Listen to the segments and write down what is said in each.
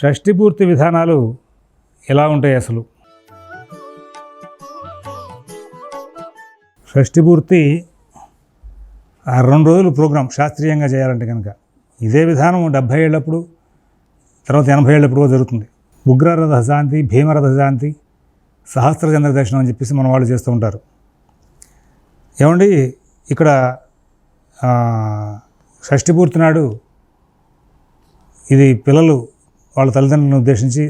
షష్ఠి పూర్తి విధానాలు ఎలా ఉంటాయి అసలు? షష్ఠి పూర్తి ఆ రెండు రోజులు ప్రోగ్రాం శాస్త్రీయంగా చేయాలంటే కనుక ఇదే విధానం డెబ్భై ఏళ్ళప్పుడు తర్వాత ఎనభై ఏళ్ళప్పుడు జరుగుతుంది. ఉగ్రరథ శాంతి భీమరథ శాంతి సహస్రచంద్ర దర్శనం అని చెప్పేసి మన వాళ్ళు చేస్తూ ఉంటారు. ఏమండి ఇక్కడ షష్ఠి పూర్తి నాడు ఇది పిల్లలు వాళ్ళ తల్లిదండ్రులను ఉద్దేశించి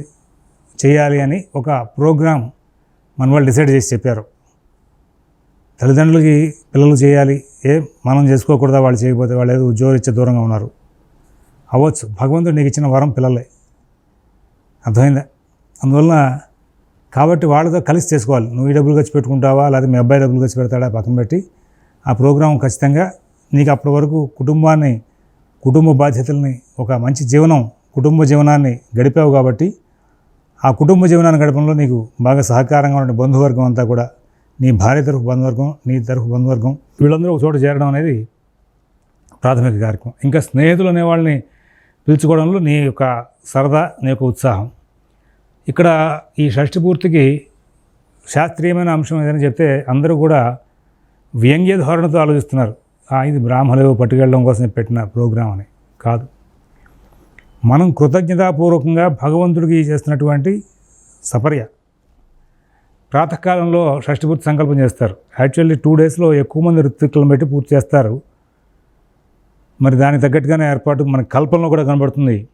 చేయాలి అని ఒక ప్రోగ్రాం మన వాళ్ళు డిసైడ్ చేసి చెప్పారు. తల్లిదండ్రులకి పిల్లలు చేయాలి ఏ మనం చేసుకోకూడదా వాళ్ళు చేయకపోతే వాళ్ళు ఏదో ఉద్యోగం ఇచ్చే దూరంగా ఉన్నారు. అవ్వచ్చు భగవంతుడు నీకు ఇచ్చిన వరం పిల్లలే. అర్థమైందా? అందువలన కాబట్టి వాళ్ళతో కలిసి చేసుకోవాలి. నువ్వు ఈ డబ్బులు ఖర్చు పెట్టుకుంటావా లేకపోతే మీ అబ్బాయి డబ్బులు ఖర్చు పెడతాడా పక్కన పెట్టి ఆ ప్రోగ్రాం ఖచ్చితంగా నీకు అప్పటి వరకు కుటుంబాన్ని కుటుంబ బాధ్యతల్ని ఒక మంచి జీవనం కుటుంబ జీవనాన్ని గడిపావు కాబట్టి ఆ కుటుంబ జీవనాన్ని గడపడంలో నీకు బాగా సహకారంగా ఉండే బంధువర్గం అంతా కూడా నీ భార్య తరఫు బంధువర్గం నీ తరఫు బంధువర్గం వీళ్ళందరూ ఒక చోట చేరడం అనేది ప్రాథమిక కార్యక్రమం. ఇంకా స్నేహితులు అనే వాళ్ళని పిలుచుకోవడంలో నీ యొక్క సరదా నీ యొక్క ఉత్సాహం. ఇక్కడ ఈ షష్ఠి పూర్తికి శాస్త్రీయమైన అంశం ఏదైనా చెప్తే అందరూ కూడా వ్యంగ్య ధోరణితో ఆలోచిస్తున్నారు. "ఆ, ఇది బ్రాహ్మణులు పట్టుకెళ్ళడం కోసం పెట్టిన ప్రోగ్రాం అని. కాదు. మనం కృతజ్ఞతాపూర్వకంగా భగవంతుడికి చేస్తున్నటువంటి సపర్య. ప్రాతకాలంలో షష్ఠిపూర్తి సంకల్పం చేస్తారు. యాక్చువల్లీ టూ డేస్లో ఎక్కువ మంది ఋత్విక్కులను పెట్టి పూర్తి చేస్తారు. మరి దానికి తగ్గట్టుగానే ఏర్పాటు మన కల్పంలో కూడా కనబడుతుంది.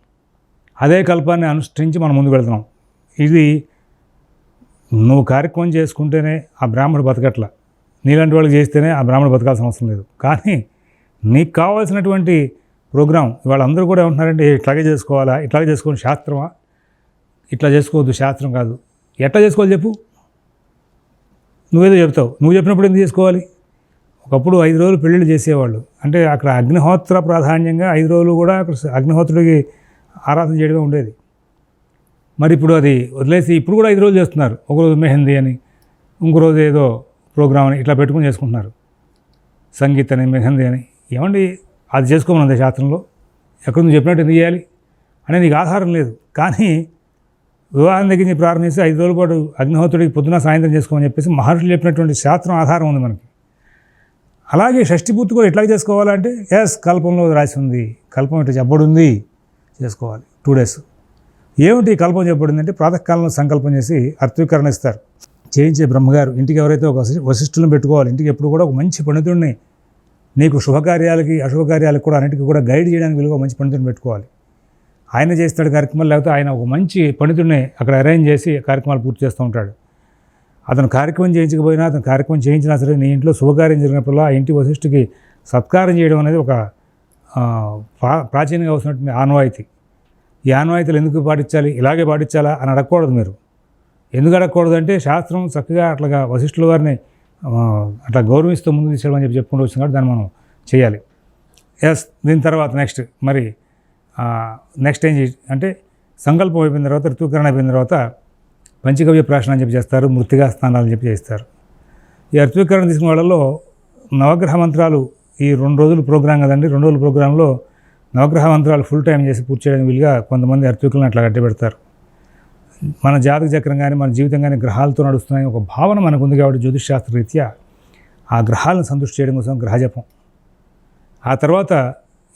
అదే కల్పాన్ని అనుష్ఠించి మనం ముందుకు వెళ్తున్నాం. ఇది నువ్వు కార్యక్రమం చేసుకుంటేనే ఆ బ్రాహ్మడు బతకట్ల. నీలాంటి వాళ్ళకి చేస్తేనే ఆ బ్రాహ్మడు బతకాల్సిన అవసరం లేదు. కానీ నీకు కావాల్సినటువంటి ప్రోగ్రాం. ఇవాళ అందరూ కూడా ఏమంటున్నారంటే ఇట్లాగే చేసుకోవాలా? ఇట్లాగే చేసుకోవాలి శాస్త్రమా? ఇట్లా చేసుకోవద్దు శాస్త్రం కాదు. ఎట్లా చేసుకోవాలి చెప్పు? నువ్వేదో చెప్తావు. నువ్వు చెప్పినప్పుడు ఎందుకు చేసుకోవాలి? ఒకప్పుడు ఐదు రోజులు పెళ్ళిళ్ళు చేసేవాళ్ళు. అంటే అక్కడ అగ్నిహోత్ర ప్రాధాన్యంగా ఐదు రోజులు కూడా అక్కడ అగ్నిహోత్రుడికి ఆరాధన చేయడమే ఉండేది. మరి ఇప్పుడు అది వదిలేసి ఇప్పుడు కూడా ఐదు రోజులు చేస్తున్నారు. ఒక రోజు మెహందీ అని ఇంకో రోజు ఏదో ప్రోగ్రామ్ అని ఇట్లా పెట్టుకుని చేసుకుంటున్నారు. సంగీత్ అని మెహందీ అని. ఏమండి అది చేసుకోమన్నది శాస్త్రంలో. ఎక్కడ నువ్వు చెప్పినట్టు ఎందుకు చేయాలి? అనే నీకు ఆధారం లేదు. కానీ వివాహం దగ్గర నుంచి ప్రారంభించి ఐదు రోజుల పాటు అగ్నిహోత్రుడికి పొద్దున సాయంత్రం చేసుకోమని చెప్పేసి మహర్షులు చెప్పినటువంటి శాస్త్రం ఆధారం ఉంది మనకి. అలాగే షష్ఠి పూర్తి కూడా ఎట్లా చేసుకోవాలంటే ఎస్ కల్పంలో రాసి ఉంది. కల్పం ఇట్లా చెప్పబడింది? చేసుకోవాలి. టూ డేస్ ఏమిటి కల్పం చెప్పబడింది అంటే ప్రాతకాలంలో సంకల్పం చేసి అర్థీకరణ ఇస్తారు. చేయించే బ్రహ్మగారు ఇంటికి ఎవరైతే ఒక వశిష్ఠులను పెట్టుకోవాలి ఇంటికి ఎప్పుడు కూడా ఒక మంచి పండితుడిని నీకు శుభకార్యాలకి అశుభకార్యాలకు కూడా అన్నిటికీ కూడా గైడ్ చేయడానికి విలువ మంచి పండితుడిని పెట్టుకోవాలి. ఆయన చేస్తాడు కార్యక్రమాలు లేకపోతే ఆయన ఒక మంచి పండితుడిని అక్కడ అరేంజ్ చేసి కార్యక్రమాలు పూర్తి చేస్తూ ఉంటాడు. అతను కార్యక్రమం చేయించకపోయినా అతను కార్యక్రమం చేయించినా సరే నీ ఇంట్లో శుభకార్యం జరిగినప్పుడు ఆ ఇంటి వశిష్ఠుకి సత్కారం చేయడం అనేది ఒక ప్రాచీనంగా వస్తున్నటువంటి ఆనవాయితీ. ఈ ఆనవాయితీలు ఎందుకు పాటించాలి? ఇలాగే పాటించాలా అని అడగకూడదు మీరు. ఎందుకు అడగకూడదు అంటే శాస్త్రం చక్కగా అట్లాగా వశిష్ఠుల వారిని అట్లా గౌరవిస్తూ ముందు అని చెప్పి చెప్పుకుంటూ వచ్చింది కాబట్టి దాన్ని మనం చేయాలి. ఎస్ దీని తర్వాత నెక్స్ట్ మరి నెక్స్ట్ ఏం అంటే సంకల్పం అయిపోయిన తర్వాత ఋతుకరణ అయిపోయిన తర్వాత పంచగవ్య ప్రాశనం అని చెప్పి చేస్తారు మృతిగా స్నానాలు అని చెప్పి చేస్తారు. ఈ అర్థవీకరణ తీసుకున్న వాళ్ళలో నవగ్రహ మంత్రాలు ఈ రెండు రోజులు ప్రోగ్రాం కదండి రెండు రోజుల ప్రోగ్రాంలో నవగ్రహ మంత్రాలు ఫుల్ టైం చేసి పూర్తి చేయడానికి వీలుగా కొంతమంది అర్థకులను అట్లా కట్టి పెడతారు మన జాతక చక్రం కానీ మన జీవితం కానీ గ్రహాలతో నడుస్తున్నాయి ఒక భావన మనకు ఉంది కాబట్టి జ్యోతిష్ శాస్త్ర రీత్యా ఆ గ్రహాలను సంతృష్టి చేయడం కోసం గ్రహ జపం ఆ తర్వాత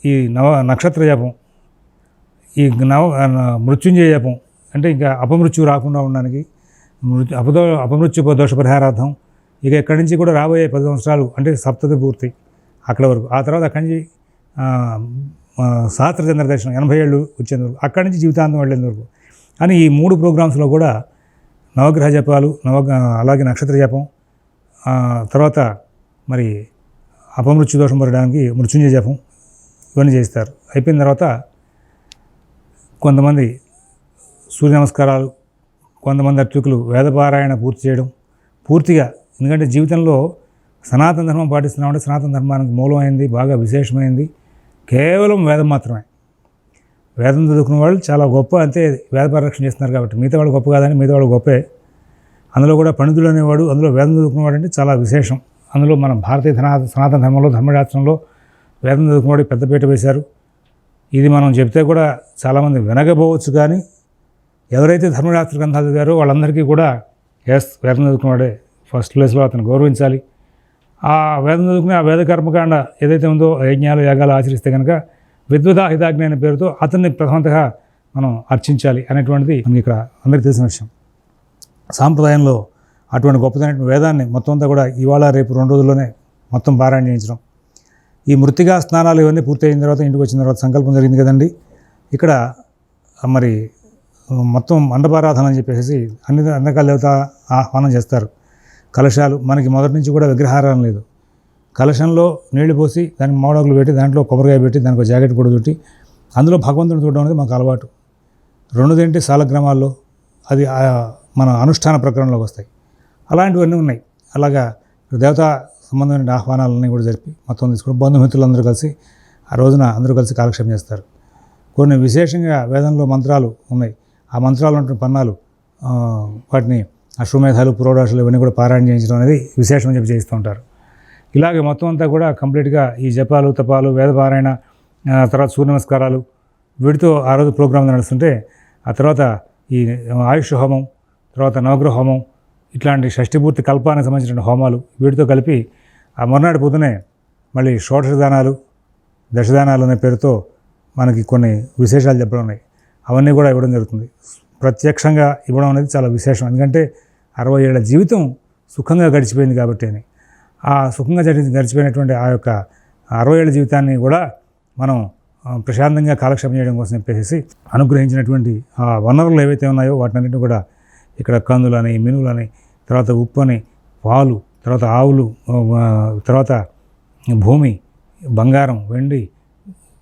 ఈ నవ నక్షత్ర జపం ఈ నవ మృత్యుంజయ జపం అంటే ఇంకా అపమృత్యు రాకుండా ఉండడానికి మృత్యు అపదో అపమృత్యు దోష పరిహారార్థం ఇక ఎక్కడి నుంచి కూడా రాబోయే పది సంవత్సరాలు అంటే సప్తతి పూర్తి అక్కడ వరకు. ఆ తర్వాత అక్కడి నుంచి ఆ, సహస్రచంద్ర దర్శనం ఎనభై ఏళ్ళు వచ్చేంత వరకు. అక్కడి నుంచి జీవితాంతం వెళ్ళేంత వరకు. అని ఈ మూడు ప్రోగ్రామ్స్లో కూడా నవగ్రహ జపాలు నవ అలాగే నక్షత్ర జపం తర్వాత మరి అపమృత్యు దోషం పడడానికి మృత్యుంజయ జపం ఇవన్నీ చేస్తారు అయిపోయిన తర్వాత కొంతమంది సూర్య నమస్కారాలు కొంతమంది అర్చకులు వేదపారాయణ పూర్తి చేయడం పూర్తిగా ఎందుకంటే జీవితంలో సనాతన ధర్మం పాటిస్తున్నామంటే సనాతన ధర్మానికి మూలమైంది బాగా విశేషమైంది కేవలం వేదం మాత్రమే. వేదం చదువుకున్న వాళ్ళు చాలా గొప్ప అంతే వేద పరిరక్షణ చేస్తున్నారు కాబట్టి. మిగతా వాళ్ళు గొప్ప కాదని మిగతా వాళ్ళు గొప్పే. అందులో కూడా పండితుడు అనేవాడు అందులో వేదం చదువుకున్నవాడు అంటే చాలా విశేషం. అందులో మన భారతీయ సనాతన ధర్మంలో ధర్మశాస్త్రంలో వేదం చదువుకున్నవాడు పెద్దపీట వేశారు. ఇది మనం చెప్తే కూడా చాలామంది వినకపోవచ్చు కానీ ఎవరైతే ధర్మశాస్త్ర గ్రంథాలు చదివారో వాళ్ళందరికీ కూడా ఎస్ వేదం చదువుకున్నవాడే ఫస్ట్ ప్లేస్లో అతను గౌరవించాలి. ఆ వేదం చదువుకుని ఆ వేద కర్మకాండ ఏదైతే ఉందో యజ్ఞాలు యాగాలు ఆచరిస్తే కనుక విద్వదా హితాగ్ని అనే పేరుతో అతన్ని ప్రధానంగా మనం అర్చించాలి అనేటువంటిది మనకి ఇక్కడ అందరికీ తెలిసిన విషయం. సాంప్రదాయంలో అటువంటి గొప్పదైన వేదాన్ని మొత్తం అంతా కూడా ఇవాళ రేపు రెండు రోజుల్లోనే మొత్తం పారాయణ చేయించడం. ఈ మృతిగా స్నానాలు ఇవన్నీ పూర్తి అయిన తర్వాత ఇంటికి వచ్చిన తర్వాత సంకల్పం జరిగింది కదండి. ఇక్కడ మరి మొత్తం మండపారాధన అని చెప్పేసి అన్ని అందకాల దేవత ఆహ్వానం చేస్తారు. కలశాలు మనకి మొదటి నుంచి కూడా విగ్రహారాధన లేదు. కలశంలో నీళ్ళు పోసి దానికి మామిడాకులు పెట్టి దాంట్లో కొబ్బరికాయ పెట్టి దానికి ఒక జాకెట్ కూడా చుట్టి అందులో భగవంతుని చూడడం అనేది మాకు అలవాటు. రెండుదేంటి సాలగ్రామాల్లో అది మన అనుష్ఠాన ప్రకరణలోకి వస్తాయి. అలాంటివన్నీ ఉన్నాయి. అలాగా దేవతా సంబంధమైన ఆహ్వానాలన్నీ కూడా జరిపి మొత్తం తీసుకుని బంధుమిత్రులందరూ కలిసి ఆ రోజున అందరూ కలిసి కాలక్షేపం చేస్తారు. కొన్ని విశేషంగా వేదంలో మంత్రాలు ఉన్నాయి. ఆ మంత్రాలు ఉంటున్న పన్నాలు వాటిని అశ్వమేధాలు పురోడాసులు ఇవన్నీ కూడా పారాయణ చేయించడం అనేది విశేషం చెప్పి చేస్తూ ఉంటారు. ఇలాగే మొత్తం అంతా కూడా కంప్లీట్గా ఈ జపాలు తపాలు వేదపారాయణ తర్వాత సూర్య నమస్కారాలు వీటితో ఆ రోజు ప్రోగ్రాం నడుస్తుంటే ఆ తర్వాత ఈ ఆయుష్ హోమం తర్వాత నవగ్రహ హోమం ఇట్లాంటి షష్ఠిపూర్తి కల్పానికి సంబంధించిన హోమాలు వీటితో కలిపి ఆ మర్నాడు పొద్దునే మళ్ళీ షోడశదానాలు దశదానాలు అనే పేరుతో మనకి కొన్ని విశేషాలు చెప్పడం ఉన్నాయి. అవన్నీ కూడా ఇవ్వడం జరుగుతుంది. ప్రత్యక్షంగా ఇవ్వడం అనేది చాలా విశేషం. ఎందుకంటే అరవై ఏళ్ళ జీవితం సుఖంగా గడిచిపోయింది కాబట్టి అని. ఆ సుఖంగా జరి గడిచిపోయినటువంటి ఆ యొక్క అరవై ఏళ్ళ జీవితాన్ని కూడా మనం ప్రశాంతంగా కాలక్షేపం చేయడం కోసం చెప్పేసి అనుగ్రహించినటువంటి ఆ వనరులు ఏవైతే ఉన్నాయో వాటినన్నింటినీ కూడా ఇక్కడ కందులని మినువులని తర్వాత ఉప్పు అని పాలు తర్వాత ఆవులు తర్వాత భూమి బంగారం వెండి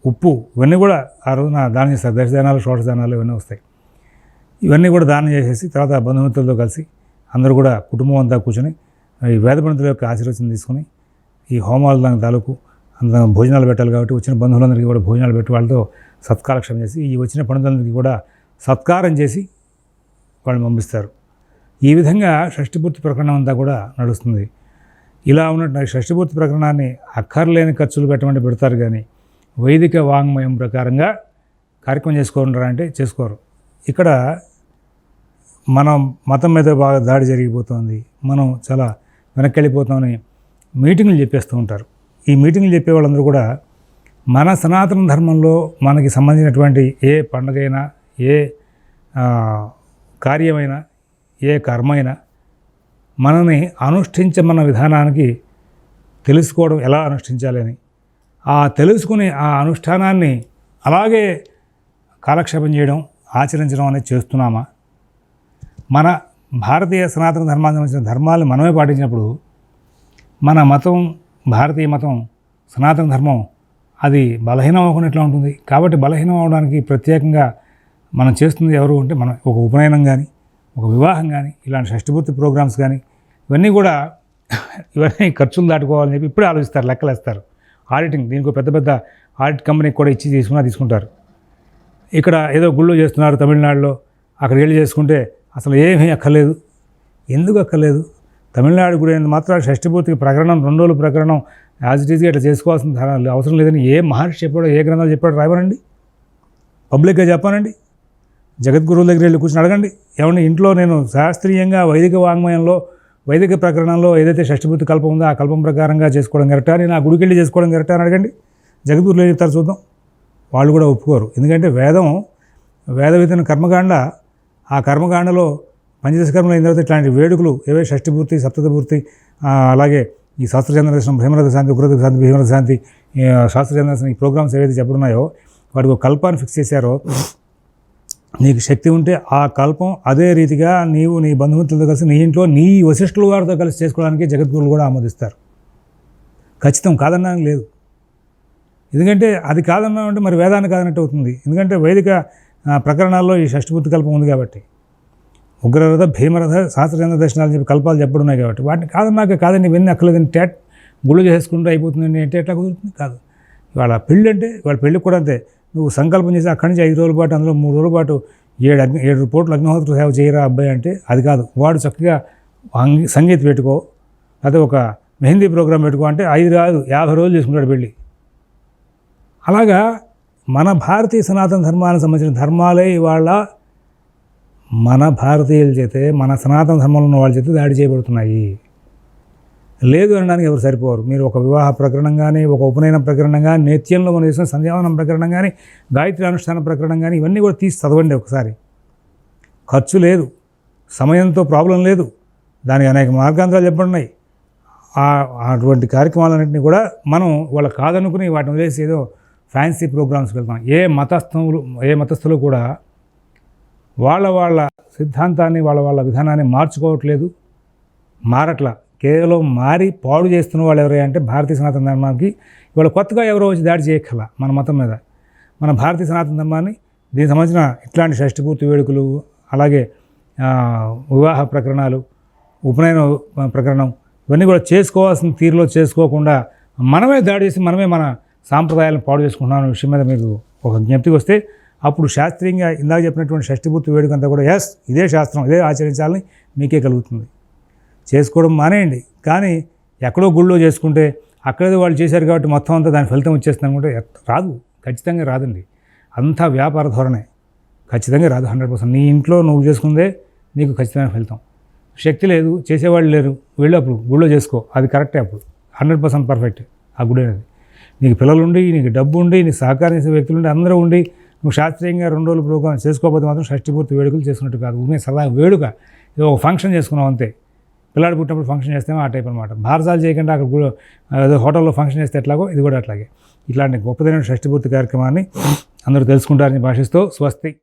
ఉప్పు ఇవన్నీ కూడా ఆ రోజున దానం చేస్తారు. దశదానాలు షోడశదానాలు ఇవన్నీ వస్తాయి. ఇవన్నీ కూడా దానం చేసేసి తర్వాత బంధుమిత్రులతో కలిసి అందరూ కూడా కుటుంబం అంతా కూర్చొని ఈ వేద యొక్క ఆశీర్వచనం తీసుకొని ఈ హోమాలు దానికి తాలూకు అంత భోజనాలు పెట్టాలి కాబట్టి వచ్చిన బంధువులందరికీ కూడా భోజనాలు పెట్టి వాళ్ళతో సత్కాలక్షేమం చేసి ఈ వచ్చిన పండితులందరికీ కూడా సత్కారం చేసి వాళ్ళని పంపిస్తారు. ఈ విధంగా షష్టిపూర్తి ప్రకరణం అంతా కూడా నడుస్తుంది. ఇలా ఉన్న షష్టిపూర్తి ప్రకరణాన్ని అక్కర్లేని ఖర్చులు పెట్టమంటే పెడతారు కానీ వైదిక వాంగ్మయం ప్రకారంగా కార్యక్రమం చేసుకోంటారా అంటే చేసుకోరు. ఇక్కడ మనం మతం మీద బాగా దాడి జరిగిపోతుంది. మనం చాలా వెనక్కి వెళ్ళిపోతామని మీటింగ్లు చెప్పేస్తూ ఉంటారు. ఈ మీటింగ్లు చెప్పే వాళ్ళందరూ కూడా మన సనాతన ధర్మంలో మనకి సంబంధించినటువంటి ఏ పండుగైనా ఏ కార్యమైనా ఏ కర్మైనా మనని అనుష్ఠించమన్న విధానానికి తెలుసుకోవడం ఎలా అనుష్ఠించాలని ఆ తెలుసుకుని ఆ అనుష్ఠానాన్ని అలాగే కాలక్షేపం చేయడం ఆచరించడం అనేది చేస్తున్నామా? మన భారతీయ సనాతన ధర్మానికి సంబంధించిన ధర్మాలు మనమే పాటించినప్పుడు మన మతం భారతీయ మతం సనాతన ధర్మం అది బలహీనం అవ్వకుండా ఉంటుంది. కాబట్టి బలహీనం అవడానికి ప్రత్యేకంగా మనం చేస్తుంది ఎవరు అంటే మనం ఒక ఉపనయనం కానీ ఒక వివాహం కానీ ఇలాంటి షష్టిపూర్తి ప్రోగ్రామ్స్ కానీ ఇవన్నీ కూడా ఇవన్నీ ఖర్చులు దాటుకోవాలని చెప్పి ఇప్పుడే ఆలోచిస్తారు లెక్కలేస్తారు. ఆడిటింగ్ దీనికి పెద్ద పెద్ద ఆడిట్ కంపెనీకి కూడా ఇచ్చి తీసుకున్నా తీసుకుంటారు. ఇక్కడ ఏదో గుళ్ళు చేస్తున్నారు తమిళనాడులో అక్కడ వెళ్ళి చేసుకుంటే అసలు ఏమీ అక్కర్లేదు. ఎందుకు అక్కర్లేదు? తమిళనాడు గుడి మాత్రం షష్ఠిపూర్తికి ప్రకరణం రెండు రోజుల ప్రకరణం యాజ్ ఇట్ ఈజ్గా ఇట్లా చేసుకోవాల్సిన అవసరం లేదని ఏ మహర్షి చెప్పాడో ఏ గ్రంథాలు చెప్పాడో రాయమనండి. పబ్లిక్గా చెప్పానండి. జగద్గురువుల దగ్గర వెళ్ళి కూర్చొని అడగండి. ఏమండి ఇంట్లో నేను శాస్త్రీయంగా వైదిక వాంగ్మయంలో వైదిక ప్రకరణంలో ఏదైతే షష్ఠభూతి కల్పం ఉందో ఆ కల్పం ప్రకారంగా చేసుకోవడం కరెక్టా? నేను ఆ గుడికి వెళ్ళి చేసుకోవడం కరెక్టా అని అడగండి. జగద్గురులు ఏం చెప్తారు చూద్దాం. వాళ్ళు కూడా ఒప్పుకోరు. ఎందుకంటే వేదం వేద విధిన కర్మకాండ ఆ కర్మకాండలో పంచదశ కర్మలు అయిన తర్వాత ఇట్లాంటి వేడుకలు ఏవే షష్ఠిపూర్తి సప్తపూర్తి అలాగే ఈ శాస్త్రచంద్ర దర్శనం భీమరథ శాంతి ఉగ్రత శాంతి భీమరథ శాంతి శాస్త్రచంద్ర దర్శనం ఈ ప్రోగ్రామ్స్ ఏవైతే చెప్పుడున్నాయో వాటికి ఒక కల్పాన్ని ఫిక్స్ చేశారో నీకు శక్తి ఉంటే ఆ కల్పం అదే రీతిగా నీవు నీ బంధుమిత్రులతో కలిసి నీ ఇంట్లో నీ వశిష్ఠులు వారితో కలిసి చేసుకోవడానికి జగద్గురులు కూడా ఆమోదిస్తారు. ఖచ్చితం కాదనడానికి లేదు. ఎందుకంటే అది కాదన్నా అంటే మరి వేదాన్ని కాదన్నట్టు అవుతుంది. ఎందుకంటే వైదిక ప్రకరణాల్లో ఈ షష్ఠపూర్తి కల్పం ఉంది కాబట్టి. ఉగ్రరథ భీమరథ శాస్త్రచంద్ర దర్శనాలు చెప్పి కల్పాలు చెప్పడం ఉన్నాయి కాబట్టి. వాటిని కాదన్నాక కాదండి ఇవన్నీ అక్కలేదని టేట్ గుళ్ళు చేసుకుంటూ అయిపోతుందండి అంటే ఎట్లా కుదురుతుంది? కాదు. వాళ్ళ పెళ్ళి అంటే వాళ్ళ పెళ్ళికి కూడా అంతే. నువ్వు సంకల్పం చేసి అక్కడి నుంచి ఐదు రోజుల పాటు అందులో మూడు రోజుల పాటు ఏడు అగ్ని ఏడు పూటలు అగ్నిహోత్ర సేవ చేయరా అబ్బాయి అంటే అది కాదు. వాడు చక్కగా సంగీతం సంగీత్ పెట్టుకో అదే ఒక మెహందీ ప్రోగ్రామ్ పెట్టుకో అంటే ఐదు కాదు యాభై రోజులు చేసుకుంటాడు పెళ్ళి. అలాగా మన భారతీయ సనాతన ధర్మానికి సంబంధించిన ధర్మాలే ఇవాళ మన భారతీయుల చేతే మన సనాతన ధర్మంలో ఉన్న వాళ్ళ చేత దాడి చేయబడుతున్నాయి. లేదు అనడానికి ఎవరు సరిపోరు. మీరు ఒక వివాహ ప్రకరణం కానీ ఒక ఉపనయన ప్రకరణం కానీ నేత్యంలో మనం చేసిన సంధ్యావనం ప్రకరణం కానీ గాయత్రి అనుష్ఠాన ప్రకరణం కానీ ఇవన్నీ కూడా తీసి చదవండి ఒకసారి. ఖర్చు లేదు. సమయంతో ప్రాబ్లం లేదు. దానికి అనేక మార్గాంతరాలు చెప్పబడినాయి. అటువంటి కార్యక్రమాలన్నింటినీ కూడా మనం వాళ్ళ కాదనుకుని వాటిని వదిలేసి ఏదో ఫ్యాన్సీ ప్రోగ్రామ్స్కి వెళ్తాం ఏ మతస్థులు ఏ మతస్థులు కూడా వాళ్ళ వాళ్ళ సిద్ధాంతాన్ని వాళ్ళ వాళ్ళ విధానాన్ని మార్చుకోవట్లేదు. మారట్ల. కేవలం మారి పాడు చేస్తున్న వాళ్ళు ఎవరే అంటే భారతీయ సనాతన ధర్మానికి ఇవాళ కొత్తగా ఎవరో వచ్చి దాడి చేయక్కల మన మతం మీద. మన భారతీయ సనాతన ధర్మాన్ని దీనికి సంబంధించిన ఇట్లాంటి షష్టిపూర్తి వేడుకలు అలాగే వివాహ ప్రకరణాలు ఉపనయన ప్రకరణం ఇవన్నీ కూడా చేసుకోవాల్సిన తీరులో చేసుకోకుండా మనమే దాడి చేసి మనమే మన సాంప్రదాయాలను పాడు చేసుకుంటున్నాను విషయం మీద మీకు ఒక జ్ఞప్తికి వస్తే అప్పుడు శాస్త్రీయంగా ఇందాక చెప్పినటువంటి షష్టిపూర్తి వేడుక అంతా కూడా ఎస్ ఇదే శాస్త్రం ఇదే ఆచరించాలని మీకే కలుగుతుంది. చేసుకోవడం మానేయండి. కానీ ఎక్కడో గుళ్ళో చేసుకుంటే అక్కడేదో వాళ్ళు చేశారు కాబట్టి మొత్తం అంతా దాని ఫలితం వచ్చేస్తుంది అనుకుంటే రాదు. ఖచ్చితంగా రాదండి. అంతా వ్యాపార ధోరణే. ఖచ్చితంగా రాదు హండ్రెడ్ పర్సెంట్. నీ ఇంట్లో నువ్వు చేసుకుందే నీకు ఖచ్చితమైన ఫలితం. శక్తి లేదు చేసేవాళ్ళు లేరు వెళ్ళు అప్పుడు గుళ్ళో చేసుకో. అది కరెక్టే అప్పుడు. హండ్రెడ్ పర్సెంట్ పర్ఫెక్ట్ ఆ గుడి అనేది. నీకు పిల్లలు ఉండి నీకు డబ్బు ఉండి నీకు సహకరించే వ్యక్తులు ఉండి అందరూ ఉండి నువ్వు శాస్త్రీయంగా రెండు రోజులు ప్రోగ్రాం చేసుకోకపోతే మాత్రం షష్టిపూర్తి వేడుకలు చేసుకున్నట్టు కాదు. ఊనే సదా వేడుక. ఏదో ఒక ఫంక్షన్ చేసుకున్నావు అంతే. పిల్లాడు పుట్టినప్పుడు ఫంక్షన్ చేస్తేమో ఆ టైప్ అనమాట భారతాలు చేయకుండా అక్కడ ఏదో హోటల్లో ఫంక్షన్ చేస్తే ఎట్లాగో? ఇది కూడా అట్లాగే. ఇట్లాంటి గొప్పదైన షష్టిపూర్తి కార్యక్రమాన్ని అందరూ తెలుసుకుంటారని భాషిస్తూ స్వస్తి.